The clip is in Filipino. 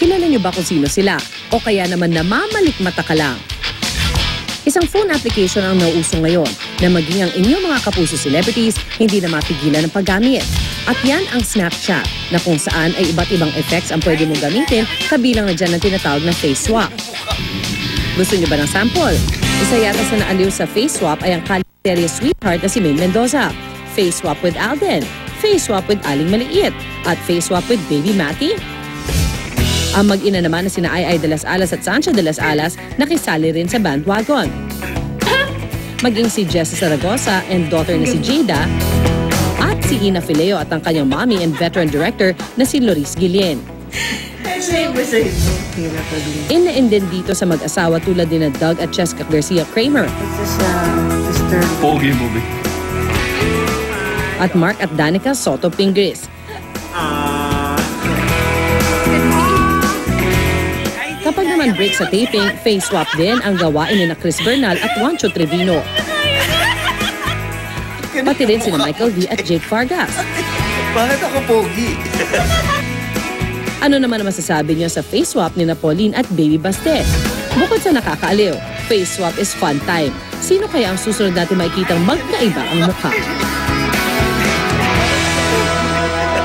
Kilala niyo ba kung sino sila? O kaya naman namamalikmata ka lang? Isang phone application ang nauuso ngayon na maging ang inyong mga kapuso celebrities hindi na mapigilan ng paggamit. At yan ang Snapchat na kung saan ay iba't ibang effects ang pwede mong gamitin kabilang na dyan ang tinatawag na face swap. Gusto niyo ba ng sample? Isa yata sa naaliw sa face swap ay ang kaliserye sweetheart na si May Mendoza. Face swap with Alden, face swap with Aling Maliit, at face swap with Baby Matty. Ang mag-ina naman na sina Ay Ay de las Alas at Sancho de las Alas nakisali rin sa bandwagon. Maging si Jessa Zaragoza and daughter na si Jada at si Ina Fileo at ang kanyang mommy and veteran director na si Loris Guillen. In na in din dito sa mag-asawa tulad din na Doug at Cheska Garcia Kramer uh. Pogi movie. at Mark at Danica Soto Pingris. Kapag naman break sa taping, face swap din ang gawain ni na Chris Bernal at Juancho Trevino. Pati rin sina Michael V at Jake Fargas. Bakit ako pogi? Ano naman ang masasabi niyo sa face swap ni na Pauline at Baby Baste? Bukod sa nakakaaliw, face swap is fun time. Sino kaya ang susunod natin makikitang magkaiba ang mukha?